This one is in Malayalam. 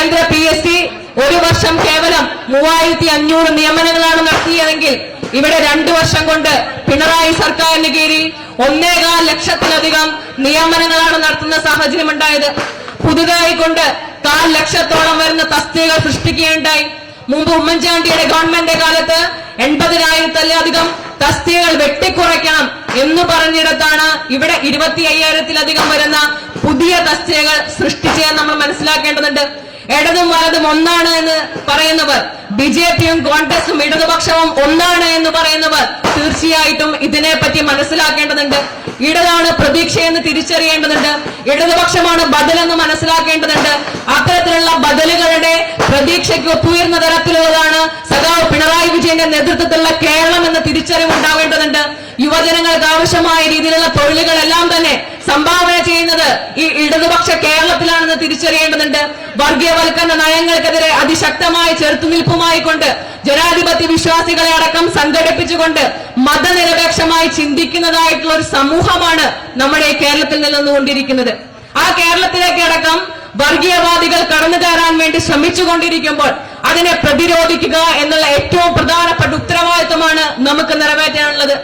കേന്ദ്ര പി എസ് സി ഒരു വർഷം കേവലം മൂവായിരത്തി അഞ്ഞൂറ് നിയമനങ്ങളാണ് നടത്തിയതെങ്കിൽ ഇവിടെ രണ്ടു വർഷം കൊണ്ട് പിണറായി സർക്കാരിന് കീഴിൽ ഒന്നേകാൽ ലക്ഷത്തിലധികം നിയമനങ്ങളാണ് നടത്തുന്ന സാഹചര്യം ഉണ്ടായത് പുതുതായി കൊണ്ട് കാൽ ലക്ഷത്തോളം വരുന്ന തസ്തികകൾ സൃഷ്ടിക്കുകയുണ്ടായി. മുമ്പ് ഉമ്മൻചാണ്ടിയുടെ ഗവൺമെന്റ് കാലത്ത് എൺപതിനായിരത്തിലധികം തസ്തികകൾ വെട്ടിക്കുറയ്ക്കണം എന്ന് പറഞ്ഞിടത്താണ് ഇവിടെ ഇരുപത്തി അയ്യായിരത്തിലധികം വരുന്ന പുതിയ തസ്തികകൾ സൃഷ്ടിച്ചതെന്ന് മനസ്സിലാക്കേണ്ടതുണ്ട്. ഇടതും വലതും ഒന്നാണ് എന്ന് പറയുന്നവർ ബി ജെ പിയും കോൺഗ്രസും ഇടതുപക്ഷവും ഒന്നാണ് എന്ന് പറയുന്നവർ തീർച്ചയായിട്ടും ഇതിനെപ്പറ്റി മനസ്സിലാക്കേണ്ടതുണ്ട്. ഇടതാണ് പ്രതീക്ഷയെന്ന് തിരിച്ചറിയേണ്ടതുണ്ട്. ഇടതുപക്ഷമാണ് ബദലെന്ന് മനസ്സിലാക്കേണ്ടതുണ്ട്. അത്തരത്തിലുള്ള ബദലുകളുടെ പ്രതീക്ഷയ്ക്ക് ഒത്തുയർന്ന തരത്തിലുള്ളതാണ് സഖാവ് പിണറായി വിജയന്റെ നേതൃത്വത്തിലുള്ള കേരളം എന്ന തിരിച്ചറിവ് ഉണ്ടാവേണ്ടതുണ്ട്. യുവജനങ്ങൾക്ക് ആവശ്യമായ രീതിയിലുള്ള തൊഴിലുകളെല്ലാം തന്നെ സംഭാവന ചെയ്യുന്നത് ഈ ഇടതുപക്ഷ കേരളത്തിലാണെന്ന് തിരിച്ചറിയേണ്ടതുണ്ട്. വർഗീയവൽക്കരണ നയങ്ങൾക്കെതിരെ അതിശക്തമായ ചെറുത്തുനിൽപ്പുമായി കൊണ്ട് ജനാധിപത്യ വിശ്വാസികളെ അടക്കം സംഘടിപ്പിച്ചുകൊണ്ട് മതനിരപേക്ഷമായി ചിന്തിക്കുന്നതായിട്ടുള്ള ഒരു സമൂഹമാണ് നമ്മുടെ കേരളത്തിൽ നിലനിന്നുകൊണ്ടിരിക്കുന്നത്. ആ കേരളത്തിലേക്ക് അടക്കം വർഗീയവാദികൾ കടന്നു കയറാൻ വേണ്ടി ശ്രമിച്ചുകൊണ്ടിരിക്കുമ്പോൾ അതിനെ പ്രതിരോധിക്കുക എന്നുള്ള ഏറ്റവും പ്രധാനപ്പെട്ട ഉത്തരവാദിത്വമാണ് നമുക്ക് നിറവേറ്റാനുള്ളത്.